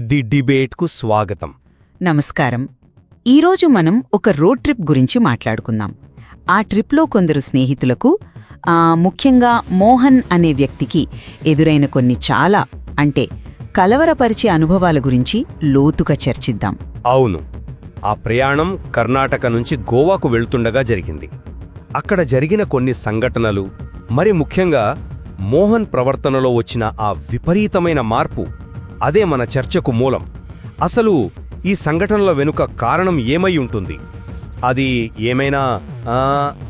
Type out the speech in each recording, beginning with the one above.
The డిబేట్కు స్వాగతం. నమస్కారం. ఈరోజు మనం ఒక రోడ్ ట్రిప్ గురించి మాట్లాడుకుందాం. ఆ ట్రిప్లో కొందరు స్నేహితులకు ముఖ్యంగా మోహన్ అనే వ్యక్తికి ఎదురైన కొన్ని చాలా అంటే కలవరపరిచే అనుభవాల గురించి లోతుగా చర్చిద్దాం. అవును. ఆ ప్రయాణం కర్ణాటక నుంచి గోవాకు వెళ్తుండగా జరిగింది. అక్కడ జరిగిన కొన్ని సంఘటనలు మరి ముఖ్యంగా మోహన్ ప్రవర్తనలో వచ్చిన ఆ విపరీతమైన మార్పు అదే మన చర్చకు మూలం. అసలు ఈ సంఘటనల వెనుక కారణం ఏమై ఉంటుంది? అది ఏమైనా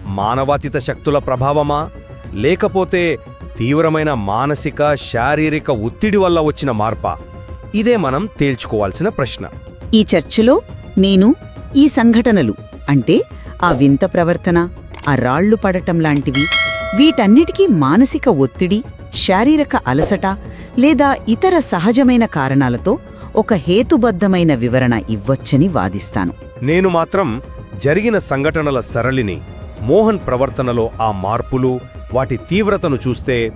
మానవాతీత శక్తుల ప్రభావమా? లేకపోతే తీవ్రమైన మానసిక శారీరక ఒత్తిడి వల్ల వచ్చిన మార్పా? ఇదే మనం తేల్చుకోవాల్సిన ప్రశ్న. ఈ చర్చలో నేను ఈ సంఘటనలు అంటే ఆ వింత ప్రవర్తన ఆ రాళ్ళు పడటం లాంటివి వీటన్నిటికీ మానసిక ఒత్తిడి శారీరక అలసట లేదా ఇతర సహజమైన కారణాలతో ఒక హేతుబద్ధమైన వివరణ ఇవ్వొచ్చని వాదిస్తాను. నేను మాత్రం జరిగిన సంఘటనల సరళిని మోహన్ ప్రవర్తనలో ఆ మార్పులు వాటి తీవ్రతను చూస్తే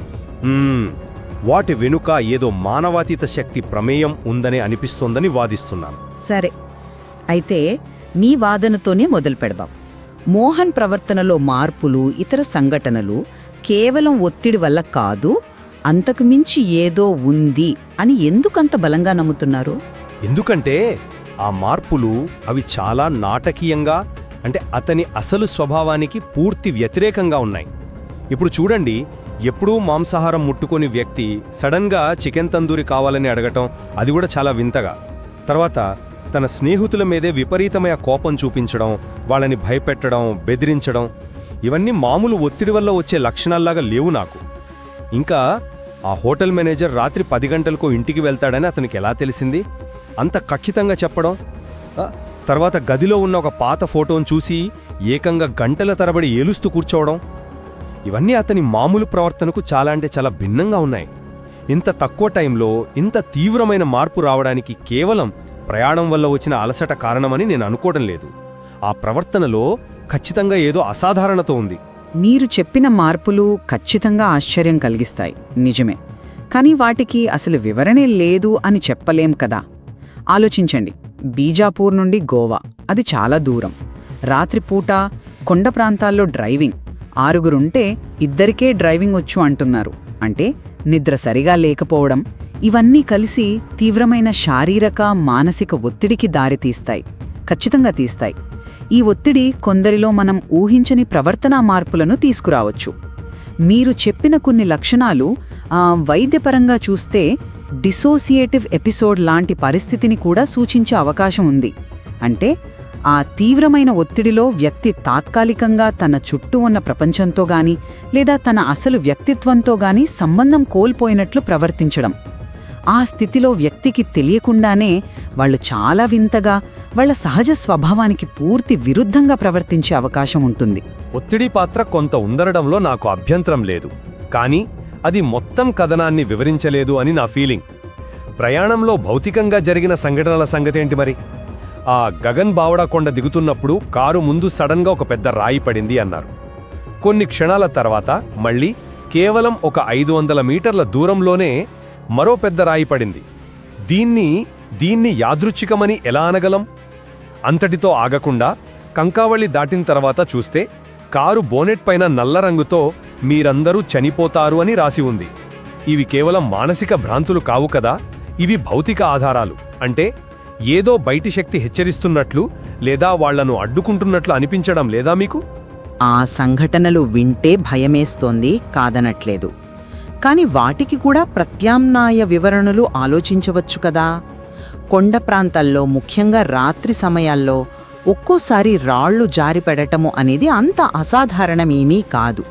వాటి వెనుక ఏదో మానవాతీత శక్తి ప్రమేయం ఉందని అనిపిస్తోందని వాదిస్తున్నాను. సరే. అయితే మీ వాదనతోనే మొదలు పెడదాం మోహన్ ప్రవర్తనలో మార్పులు ఇతర సంఘటనలు కేవలం ఒత్తిడి వల్ల కాదు అంతకు మించి ఏదో ఉంది అని ఎందుకంత బలంగా నమ్ముతున్నారు? ఎందుకంటే ఆ మార్పులు అవి చాలా నాటకీయంగా అంటే అతని అసలు స్వభావానికి పూర్తి వ్యతిరేకంగా ఉన్నాయి. ఇప్పుడు చూడండి ఎప్పుడూ మాంసాహారం ముట్టుకొని వ్యక్తి సడన్గా చికెన్ తందూరి కావాలని అడగటం అది కూడా చాలా వింతగా. తర్వాత తన స్నేహితుల మీదే విపరీతమైన కోపం చూపించడం వాళ్ళని భయపెట్టడం బెదిరించడం ఇవన్నీ మామూలు ఒత్తిడి వల్ల వచ్చే లక్షణాల్లాగా లేవు నాకు. ఇంకా ఆ హోటల్ మేనేజర్ రాత్రి పది గంటలకు ఇంటికి వెళ్తాడని అతనికి ఎలా తెలిసింది? అంత ఖచ్చితంగా చెప్పడం? తర్వాత గదిలో ఉన్న ఒక పాత ఫోటోను చూసి ఏకంగా గంటల తరబడి ఏలుస్తూ కూర్చోవడం? ఇవన్నీ అతని మామూలు ప్రవర్తనకు చాలా అంటే చాలా భిన్నంగా ఉన్నాయి. ఇంత తక్కువ టైంలో ఇంత తీవ్రమైన మార్పు రావడానికి కేవలం ప్రయాణం వల్ల వచ్చిన అలసట కారణమని నేను అనుకోవడం లేదు. ఆ ప్రవర్తనలో ఖచ్చితంగా ఏదో అసాధారణత ఉంది. మీరు చెప్పిన మార్పులు ఖచ్చితంగా ఆశ్చర్యం కలిగిస్తాయి. నిజమే. కానీ వాటికి అసలు వివరణే లేదు అని చెప్పలేం కదా. ఆలోచించండి. బీజాపూర్ నుండి గోవా. అది చాలా దూరం. రాత్రిపూట కొండ ప్రాంతాల్లో డ్రైవింగ్. ఆరుగురుంటే ఇద్దరికే డ్రైవింగ్ వచ్చు అంటున్నారు. అంటే నిద్ర సరిగా లేకపోవడం. ఇవన్నీ కలిసి తీవ్రమైన శారీరక మానసిక ఒత్తిడికి దారితీస్తాయి. ఖచ్చితంగా తీస్తాయి. ఈ ఒత్తిడి కొందరిలో మనం ఊహించని ప్రవర్తనా మార్పులను తీసుకురావచ్చు. మీరు చెప్పిన కొన్ని లక్షణాలు వైద్యపరంగా చూస్తే డిసోసియేటివ్ ఎపిసోడ్ లాంటి పరిస్థితిని కూడా సూచించే అవకాశం ఉంది. అంటే ఆ తీవ్రమైన ఒత్తిడిలో వ్యక్తి తాత్కాలికంగా తన చుట్టూ ఉన్న ప్రపంచంతో గాని లేదా తన అసలు వ్యక్తిత్వంతో గాని సంబంధం కోల్పోయినట్లు ప్రవర్తించడం. ఆ స్థితిలో వ్యక్తికి తెలియకుండానే వాళ్ళు చాలా వింతగా వాళ్ళ సహజ స్వభావానికి పూర్తి విరుద్ధంగా ప్రవర్తించే అవకాశం ఉంటుంది. ఒత్తిడి పాత్ర కొంత ఉందరడంలో నాకు అభ్యంతరం లేదు. కానీ అది మొత్తం కథనాన్ని వివరించలేదు అని నా ఫీలింగ్. ప్రయాణంలో భౌతికంగా జరిగిన సంఘటనల సంగతేంటి మరి? ఆ గగన్ బావడాకొండ దిగుతున్నప్పుడు కారు ముందు సడన్గా ఒక పెద్ద రాయి పడింది అన్నారు. కొన్ని క్షణాల తర్వాత మళ్ళీ కేవలం ఒక ఐదు వందల మీటర్ల దూరంలోనే మరో పెద్ద రాయి పడింది. దీన్ని దీన్ని యాదృచ్ఛికమని ఎలా అనగలం? అంతటితో ఆగకుండా కంకావళి దాటిన తర్వాత చూస్తే కారు బోనెట్ పైన నల్ల రంగుతో మీరందరూ చనిపోతారు అని రాసి ఉంది. ఇవి కేవలం మానసిక భ్రాంతులు కావు కదా ఇవి భౌతిక ఆధారాలు. అంటే ఏదో బయటి శక్తి హెచ్చరిస్తున్నట్లు లేదా వాళ్ళను అడ్డుకుంటున్నట్లు అనిపించడం లేదా మీకు? ఆ సంఘటనలు వింటే భయమేస్తోంది కాదనట్లేదు. కానీ వాటికి కూడా ప్రత్యామ్నాయ వివరణలు ఆలోచించవచ్చు కదా. కొండ ప్రాంతాల్లో ముఖ్యంగా రాత్రి సమయాల్లో ఒక్కోసారి రాళ్ళు జారిపడటము అనేది అంత అసాధారణమేమీ కాదు.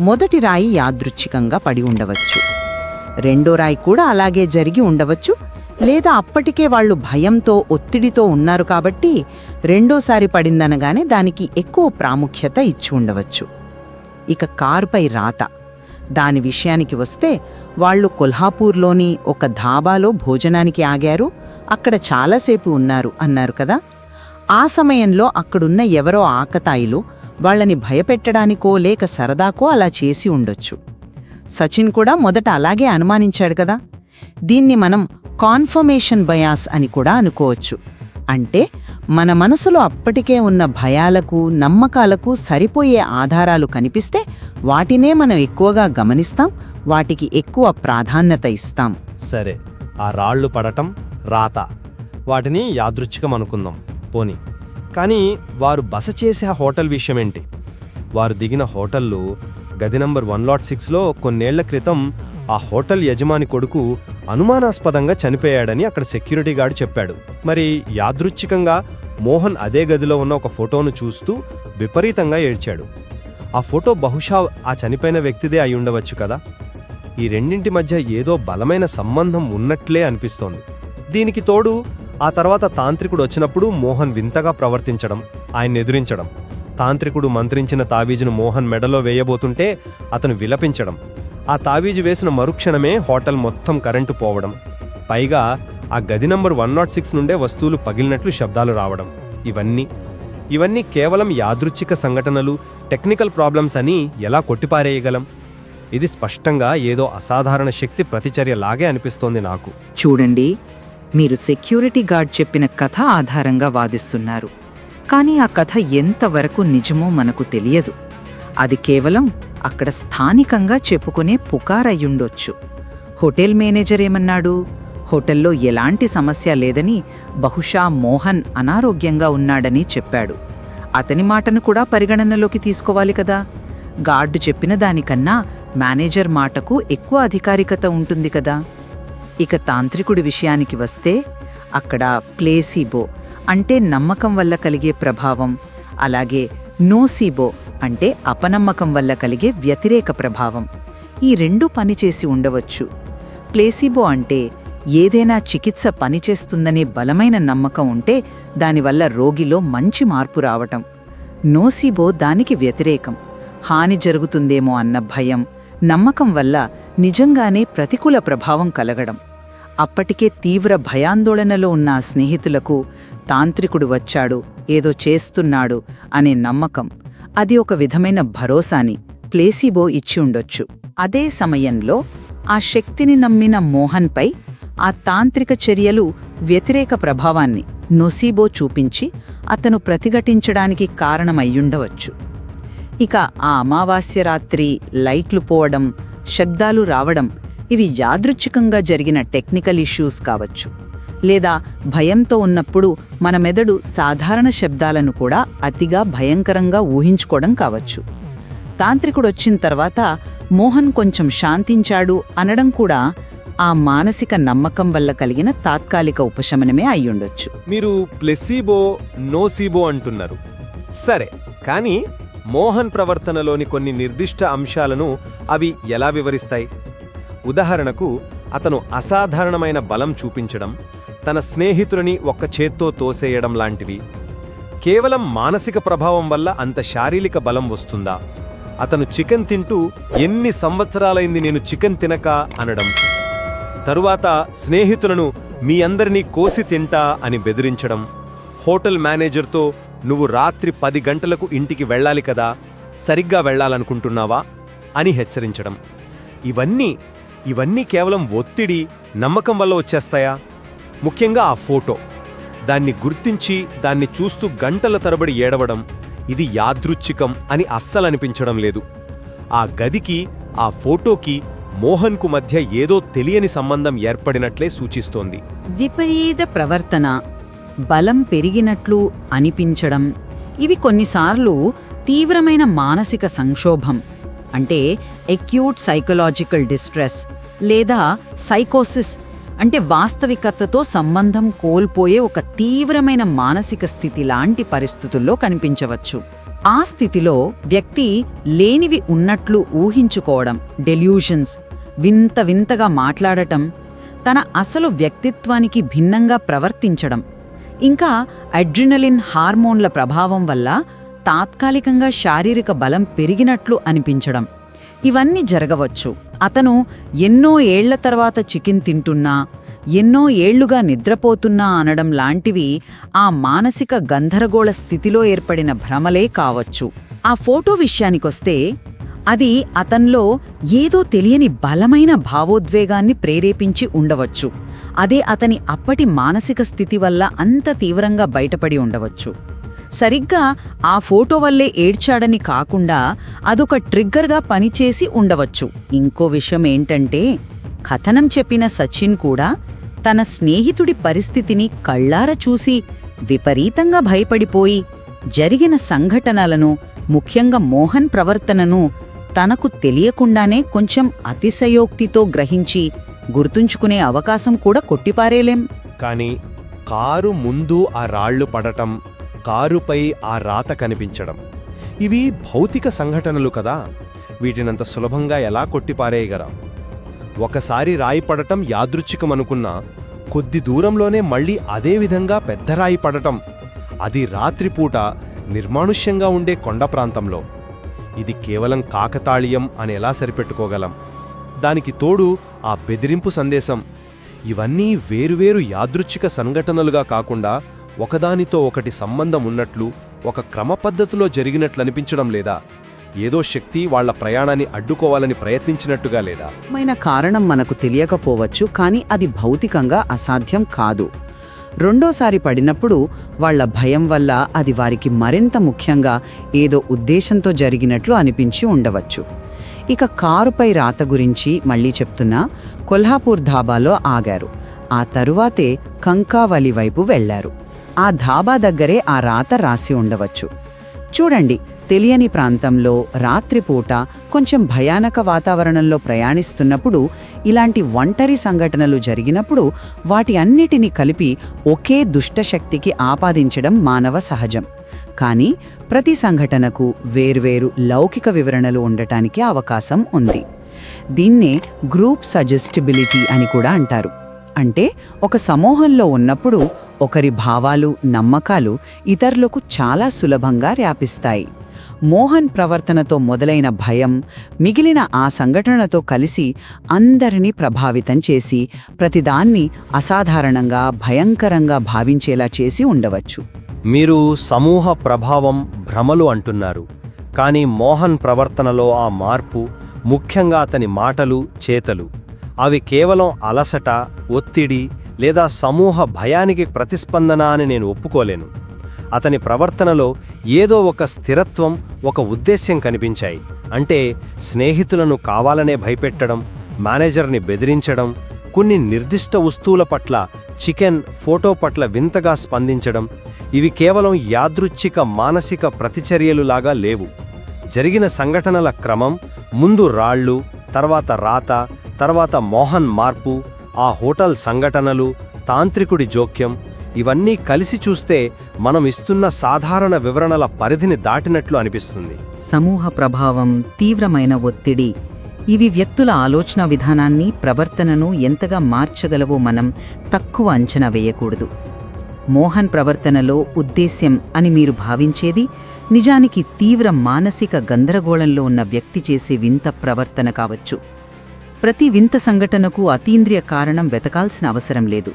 మొదటి రాయి యాదృచ్ఛికంగా పడి ఉండవచ్చు. రెండో రాయి కూడా అలాగే జరిగి ఉండవచ్చు. లేదా అప్పటికే వాళ్ళు భయంతో ఒత్తిడితో ఉన్నారు కాబట్టి రెండోసారి పడిందనగానే దానికి ఎక్కువ ప్రాముఖ్యత ఇచ్చి ఉండవచ్చు. ఇక కారుపై రాత. దాని విషయానికి వస్తే వాళ్ళు కొల్హాపూర్లోని ఒక ధాబాలో భోజనానికి ఆగారు. అక్కడ చాలాసేపు ఉన్నారు అన్నారు కదా. ఆ సమయంలో అక్కడున్న ఎవరో ఆకతాయిలు వాళ్ళని భయపెట్టడానికో లేక సరదాకో అలా చేసి ఉండొచ్చు. సచిన్ కూడా మొదట అలాగే అనుమానించాడు కదా. దీన్ని మనం కాన్ఫర్మేషన్ బయాస్ అని కూడా అనుకోవచ్చు. అంటే మన మనసులో అప్పటికే ఉన్న భయాలకు నమ్మకాలకు సరిపోయే ఆధారాలు కనిపిస్తే వాటినే మనం ఎక్కువగా గమనిస్తాం వాటికి ఎక్కువ ప్రాధాన్యత ఇస్తాం. సరే ఆ రాళ్ళు పడటం రాత. వాటిని యాదృచ్ఛికం అనుకుందాం. పోని. కానీ వారు బస చేసే హోటల్ విషయమేంటి? వారు దిగిన హోటల్లో గది నంబర్ వన్ లాట్ సిక్స్లో కొన్నేళ్ళ క్రితం ఆ హోటల్ యజమాని కొడుకు అనుమానాస్పదంగా చనిపోయాడని అక్కడ సెక్యూరిటీ గార్డ్ చెప్పాడు. మరి యాదృచ్ఛికంగా మోహన్ అదే గదిలో ఉన్న ఒక ఫోటోను చూస్తూ విపరీతంగా ఏడ్చాడు. ఆ ఫోటో బహుశా ఆ చనిపోయిన వ్యక్తిదే అయి ఉండవచ్చు కదా? ఈ రెండింటి మధ్య ఏదో బలమైన సంబంధం ఉన్నట్లే అనిపిస్తోంది. దీనికి తోడు ఆ తర్వాత తాంత్రికుడు వచ్చినప్పుడు మోహన్ వింతగా ప్రవర్తించడం ఆయన ఎదురించడం తాంత్రికుడు మంత్రించిన తావీజును మోహన్ మెడలో వేయబోతుంటే అతను విలపించడం. ఆ తావీజు వేసిన మరుక్షణమే హోటల్ మొత్తం కరెంటు పోవడం. పైగా ఆ గది నంబర్ వన్ నాట్ సిక్స్ నుండే వస్తువులు పగిలినట్లు శబ్దాలు రావడం. ఇవన్నీ ఇవన్నీ కేవలం యాదృచ్ఛిక సంఘటనలు టెక్నికల్ ప్రాబ్లమ్స్ అని ఎలా కొట్టిపారేయగలం? ఇది స్పష్టంగా ఏదో అసాధారణ శక్తి ప్రతిచర్యలాగే అనిపిస్తోంది నాకు. చూడండి మీరు సెక్యూరిటీ గార్డ్ చెప్పిన కథ ఆధారంగా వాదిస్తున్నారు. కానీ ఆ కథ ఎంతవరకు నిజమో మనకు తెలియదు. అది కేవలం అక్కడ స్థానికంగా చెప్పుకునే పుకారయ్యుండొచ్చు. హోటల్ మేనేజర్ ఏమన్నాడు? హోటల్లో ఎలాంటి సమస్య లేదని బహుశా మోహన్ అనారోగ్యంగా ఉన్నాడని చెప్పాడు. అతని మాటను కూడా పరిగణనలోకి తీసుకోవాలి కదా. గార్డు చెప్పిన దానికన్నా మేనేజర్ మాటకు ఎక్కువ అధికారికత ఉంటుంది కదా. ఇక తాంత్రికుడి విషయానికి వస్తే అక్కడ ప్లేసీబో అంటే నమ్మకం వల్ల కలిగే ప్రభావం అలాగే నోసీబో అంటే అపనమ్మకం వల్ల కలిగే వ్యతిరేక ప్రభావం. ఈ రెండు పనిచేసి ఉండవచ్చు. ప్లేసీబో అంటే ఏదైనా చికిత్స పనిచేస్తుందనే బలమైన నమ్మకం ఉంటే దానివల్ల రోగిలో మంచి మార్పు రావటం. నోసీబో దానికి వ్యతిరేకం. హాని జరుగుతుందేమో అన్న భయం నమ్మకం వల్ల నిజంగానే ప్రతికూల ప్రభావం కలగడం. అప్పటికే తీవ్ర భయాందోళనలో ఉన్న ఆ స్నేహితులకు తాంత్రికుడు వచ్చాడు ఏదో చేస్తున్నాడు అనే నమ్మకం. అది ఒక విధమైన భరోసాని ప్లేసిబో ఇచ్చి ఉండొచ్చు. అదే సమయంలో ఆ శక్తిని నమ్మిన మోహన్పై ఆ తాంత్రిక చర్యలు వ్యతిరేక ప్రభావాన్ని నొసీబో చూపించి అతను ప్రతిఘటించడానికి కారణమయ్యుండవచ్చు. ఇక ఆ అమావాస్య రాత్రి లైట్లు పోవడం శబ్దాలు రావడం ఇవి యాదృచ్ఛికంగా జరిగిన టెక్నికల్ ఇష్యూస్ కావచ్చు. లేదా భయంతో ఉన్నప్పుడు మన మెదడు సాధారణ శబ్దాలను కూడా అతిగా భయంకరంగా ఊహించుకోవడం కావచ్చు. తాంత్రికుడు వచ్చిన తర్వాత మోహన్ కొంచెం శాంతించాడు అనడం కూడా ఆ మానసిక నమ్మకం వల్ల కలిగిన తాత్కాలిక ఉపశమనమే అయ్యుండొచ్చు. మీరు ప్లెసీబో నోసీబో అంటున్నారు. సరే కానీ మోహన్ ప్రవర్తనలోని కొన్ని నిర్దిష్ట అంశాలను అవి ఎలా వివరిస్తాయి? ఉదాహరణకు అతను అసాధారణమైన బలం చూపించడం తన స్నేహితులని ఒక్క చేత్తో తోసేయడం లాంటివి. కేవలం మానసిక ప్రభావం వల్ల అంత శారీరక బలం వస్తుందా? అతను చికెన్ తింటూ ఎన్ని సంవత్సరాలైంది నేను చికెన్ తినక అనడం. తరువాత స్నేహితులను మీ అందరినీ కోసి తింటా అని బెదిరించడం. హోటల్ మేనేజర్తో నువ్వు రాత్రి పది గంటలకు ఇంటికి వెళ్ళాలి కదా సరిగ్గా వెళ్ళాలనుకుంటున్నావా? అని హెచ్చరించడం. ఇవన్నీ ఇవన్నీ కేవలం ఒత్తిడి నమ్మకం వల్ల వచ్చేస్తాయా? ముఖ్యంగా ఆ ఫోటో. దాన్ని గుర్తించి దాన్ని చూస్తూ గంటల తరబడి ఏడవడం ఇది యాదృచ్ఛికం అని అస్సలనిపించడం లేదు. ఆ గదికి ఆ ఫోటోకి మోహన్కు మధ్య ఏదో తెలియని సంబంధం ఏర్పడినట్లే సూచిస్తోంది. విపరీత ప్రవర్తన. బలం పెరిగినట్లు అనిపించడం. ఇవి కొన్నిసార్లు తీవ్రమైన మానసిక సంక్షోభం. అంటే ఎక్యూట్ సైకలాజికల్ డిస్ట్రెస్ లేదా సైకోసిస్ అంటే వాస్తవికతతో సంబంధం కోల్పోయే ఒక తీవ్రమైన మానసిక స్థితి లాంటి పరిస్థితుల్లో కనిపించవచ్చు. ఆ స్థితిలో వ్యక్తి లేనివి ఉన్నట్లు ఊహించుకోవడం డెల్యూషన్స్ వింత వింతగా మాట్లాడటం తన అసలు వ్యక్తిత్వానికి భిన్నంగా ప్రవర్తించడం ఇంకా అడ్రినలిన్ హార్మోన్ల ప్రభావం వల్ల తాత్కాలికంగా శారీరక బలం పెరిగినట్లు అనిపించడం ఇవన్నీ జరగవచ్చు. అతను ఎన్నో ఏళ్ళ తర్వాత చికెన్ తింటున్నా ఎన్నో ఏళ్ళుగా నిద్రపోతున్నా అనడం లాంటివి ఆ మానసిక గంధరగోళ స్థితిలో ఏర్పడిన భ్రమలే కావచ్చు. ఆ ఫోటో విషయానికొస్తే అది అతన్లో ఏదో తెలియని బలమైన భావోద్వేగాన్ని ప్రేరేపించి ఉండవచ్చు. అదే అతని అప్పటి మానసిక స్థితి వల్ల అంత తీవ్రంగా బయటపడి ఉండవచ్చు. సరిగ్గా ఆ ఫోటో వల్లే ఏడ్చాడని కాకుండా అదొక ట్రిగ్గర్గా పనిచేసి ఉండవచ్చు. ఇంకో విషయం ఏంటంటే కథనం చెప్పిన సచిన్ కూడా తన స్నేహితుడి పరిస్థితిని కళ్ళార చూసి విపరీతంగా భయపడిపోయి జరిగిన సంఘటనలను ముఖ్యంగా మోహన్ ప్రవర్తనను తనకు తెలియకుండానే కొంచెం అతిశయోక్తితో గ్రహించి గుర్తుంచుకునే అవకాశం కూడా కొట్టిపారేలేం. కానీ కారు ముందు ఆ రాళ్ళు పడటం కారుపై ఆ రాత కనిపించడం. ఇవి భౌతిక సంఘటనలు కదా. వీటినంత సులభంగా ఎలా కొట్టిపారేయగలం? ఒకసారి రాయి పడటం యాదృచ్ఛికమనుకున్నా కొద్ది దూరంలోనే మళ్ళీ అదే విధంగా పెద్ద రాయి పడటం. అది రాత్రిపూట నిర్మానుష్యంగా ఉండే కొండ ప్రాంతంలో. ఇది కేవలం కాకతాళీయం అని ఎలా సరిపెట్టుకోగలం? దానికి తోడు ఆ బెదిరింపు సందేశం. ఇవన్నీ వేరువేరు యాదృచ్ఛిక సంఘటనలుగా కాకుండా ఒకదానితో ఒకటి సంబంధం ఉన్నట్లు ఒక క్రమపద్ధతిలో జరిగినట్లు అనిపించడం లేదా? ఏదో శక్తి వాళ్ళ ప్రయాణాన్ని అడ్డుకోవాలని ప్రయత్నించినట్టుగా లేదా? మైన కారణం మనకు తెలియకపోవచ్చు కానీ అది భౌతికంగా అసాధ్యం కాదు. రెండోసారి పడినప్పుడు వాళ్ళ భయం వల్ల అది వారికి మరింత ముఖ్యంగా ఏదో ఉద్దేశంతో జరిగినట్లు అనిపించి ఉండవచ్చు. ఇక కారుపై రాత గురించి మళ్ళీ చెప్తున్నా కొల్హాపూర్ ధాబాలో ఆగారు. ఆ తరువాతే కంకావలి వైపు వెళ్ళారు. ఆ ధాబా దగ్గరే ఆ రాత రాసి ఉండవచ్చు. చూడండి తెలియని ప్రాంతంలో రాత్రిపూట కొంచెం భయానక వాతావరణంలో ప్రయాణిస్తున్నప్పుడు ఇలాంటి ఒంటరి సంఘటనలు జరిగినప్పుడు వాటి అన్నిటినీ కలిపి ఒకే దుష్టశక్తికి ఆపాదించడం మానవ సహజం. కానీ ప్రతి సంఘటనకు వేర్వేరు లౌకిక వివరణలు ఉండటానికి అవకాశం ఉంది. దీన్నే గ్రూప్ సజెస్టిబిలిటీ అని కూడా అంటారు. అంటే ఒక సమూహంలో ఉన్నప్పుడు ఒకరి భావాలు నమ్మకాలు ఇతరులకు చాలా సులభంగా వ్యాపిస్తాయి. మోహన్ ప్రవర్తనతో మొదలైన భయం మిగిలిన ఆ సంఘటనతో కలిసి అందరినీ ప్రభావితం చేసి ప్రతిదాన్ని అసాధారణంగా భయంకరంగా భావించేలా చేసి ఉండవచ్చు. మీరు సమూహ ప్రభావం భ్రమలు అంటున్నారు. కానీ మోహన్ ప్రవర్తనలో ఆ మార్పు ముఖ్యంగా అతని మాటలు చేతలు. అవి కేవలం అలసట ఒత్తిడి లేదా సమూహ భయానికి ప్రతిస్పందన అని నేను ఒప్పుకోలేను. అతని ప్రవర్తనలో ఏదో ఒక స్థిరత్వం ఒక ఉద్దేశ్యం కనిపించాయి. అంటే స్నేహితులను కావాలనే భయపెట్టడం మేనేజర్ని బెదిరించడం కొన్ని నిర్దిష్ట వస్తువుల పట్ల చికెన్ ఫోటో పట్ల వింతగా స్పందించడం ఇవి కేవలం యాదృచ్ఛిక మానసిక ప్రతిచర్యలులాగా లేవు. జరిగిన సంఘటనల క్రమం ముందు రాళ్ళు తర్వాత రాత తర్వాత మోహన్ మార్పు ఆ హోటల్ సంఘటనలు తాంత్రికుడి జోక్యం ఇవన్నీ కలిసి చూస్తే మనం ఇస్తున్న సాధారణ వివరణల పరిధిని దాటినట్లు అనిపిస్తుంది. సమూహ ప్రభావం తీవ్రమైన ఒత్తిడి ఇవి వ్యక్తుల ఆలోచన విధానాన్ని ప్రవర్తనను ఎంతగా మార్చగలవో మనం తక్కువ అంచనా వేయకూడదు. మోహన్ ప్రవర్తనలో ఉద్దేశ్యం అని మీరు భావించేది నిజానికి తీవ్ర మానసిక గందరగోళంలో ఉన్న వ్యక్తి చేసే వింత ప్రవర్తన కావచ్చు. ప్రతి వింత సంఘటనకు అతీంద్రియ కారణం వెతకాల్సిన అవసరం లేదు.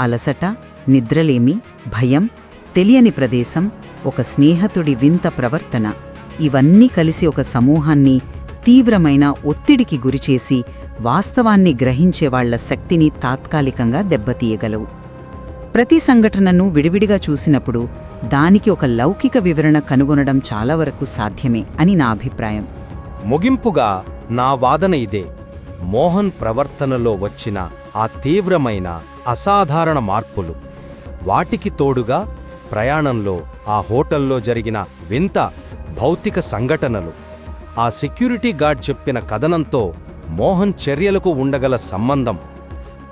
అలసట నిద్రలేమి భయం తెలియని ప్రదేశం ఒక స్నేహతుడి వింత ప్రవర్తన ఇవన్నీ కలిసి ఒక సమూహాన్ని తీవ్రమైన ఒత్తిడికి గురిచేసి వాస్తవాన్ని గ్రహించేవాళ్ళ శక్తిని తాత్కాలికంగా దెబ్బతీయగలవు. ప్రతి సంఘటనను విడివిడిగా చూసినప్పుడు దానికి ఒక లౌకిక వివరణ కనుగొనడం చాలా వరకు సాధ్యమే అని నా అభిప్రాయం. ముగింపుగా నా వాదన ఇదే. మోహన్ ప్రవర్తనలో వచ్చిన ఆ తీవ్రమైన అసాధారణ మార్పులు. వాటికి తోడుగా ప్రయాణంలో ఆ హోటల్లో జరిగిన వింత భౌతిక సంఘటనలు. ఆ సెక్యూరిటీ గార్డ్ చెప్పిన కథనంతో మోహన్ చర్యలకు ఉండగల సంబంధం.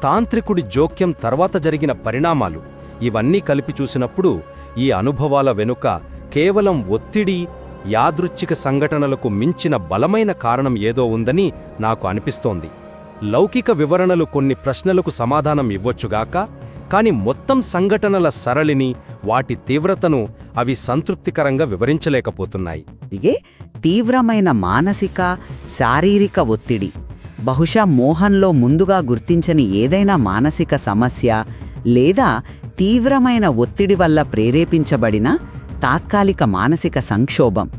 తాంత్రికుడి జోక్యం తర్వాత జరిగిన పరిణామాలు. ఇవన్నీ కలిపి చూసినప్పుడు ఈ అనుభవాల వెనుక కేవలం ఒత్తిడి యాదృచ్ఛిక సంఘటనలకు మించిన బలమైన కారణం ఏదో ఉందని నాకు అనిపిస్తోంది. లౌకిక వివరణలు కొన్ని ప్రశ్నలకు సమాధానం ఇవ్వొచ్చుగాక కాని మొత్తం సంఘటనల సరళిని వాటి తీవ్రతను అవి సంతృప్తికరంగా వివరించలేకపోతున్నాయి. ఇగే తీవ్రమైన మానసిక శారీరక ఒత్తిడి బహుశా మోహన్లో ముందుగా గుర్తించని ఏదైనా మానసిక సమస్య లేదా తీవ్రమైన ఒత్తిడి వల్ల ప్రేరేపించబడిన తాత్కాలిక మానసిక సంక్షోభం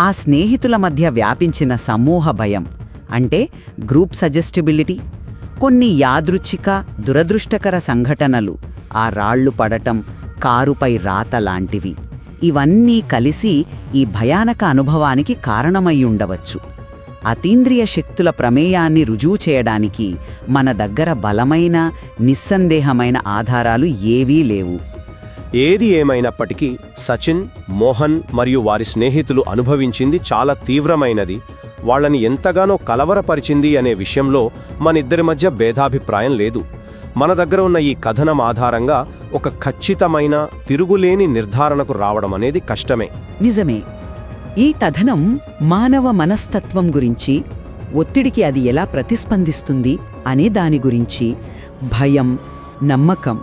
ఆ స్నేహితుల మధ్య వ్యాపించిన సమూహ భయం అంటే గ్రూప్ సజెస్టిబిలిటీ కొన్ని యాదృచ్ఛిక దురదృష్టకర సంఘటనలు ఆ రాళ్ళు పడటం కారుపై రాత లాంటివి. ఇవన్నీ కలిసి ఈ భయానక అనుభవానికి కారణమై ఉండవచ్చు. అతీంద్రియ శక్తుల ప్రమేయాన్ని రుజువు చేయడానికి మన దగ్గర బలమైన నిస్సందేహమైన ఆధారాలు ఏవీ లేవు. ఏది ఏమైనప్పటికీ సచిన్ మోహన్ మరియు వారి స్నేహితులు అనుభవించింది చాలా తీవ్రమైనది. వాళ్ళని ఎంతగానో కలవరపరిచింది అనే విషయంలో మనిద్దరి మధ్య భేదాభిప్రాయం లేదు. మన దగ్గర ఉన్న ఈ కథనం ఆధారంగా ఒక ఖచ్చితమైన తిరుగులేని నిర్ధారణకు రావడం అనేది కష్టమే. నిజమే. ఈ కథనం మానవ మనస్తత్వం గురించి ఒత్తిడికి అది ఎలా ప్రతిస్పందిస్తుంది అనే దాని గురించి భయం నమ్మకం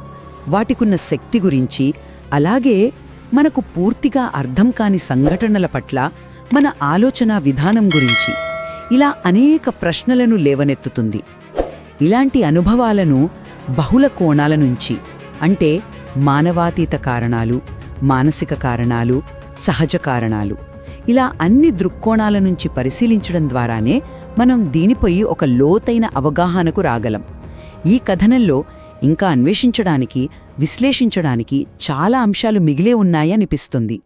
వాటికున్న శక్తి గురించి అలాగే మనకు పూర్తిగా అర్థం కాని సంఘటనల పట్ల మన ఆలోచన విధానం గురించి. ఇలా అనేక ప్రశ్నలను లేవనెత్తుతుంది. ఇలాంటి అనుభవాలను బహుళ కోణాల నుంచి అంటే మానవాతీత కారణాలు మానసిక కారణాలు సహజ కారణాలు ఇలా అన్ని దృక్కోణాల నుంచి పరిశీలించడం ద్వారానే మనం దీనిపై ఒక లోతైన అవగాహనకు రాగలం. ఈ కథనంలో ఇంకా అన్వేషించడానికి విశ్లేషించడానికి చాలా అంశాలు మిగిలే ఉన్నాయనిపిస్తుంది.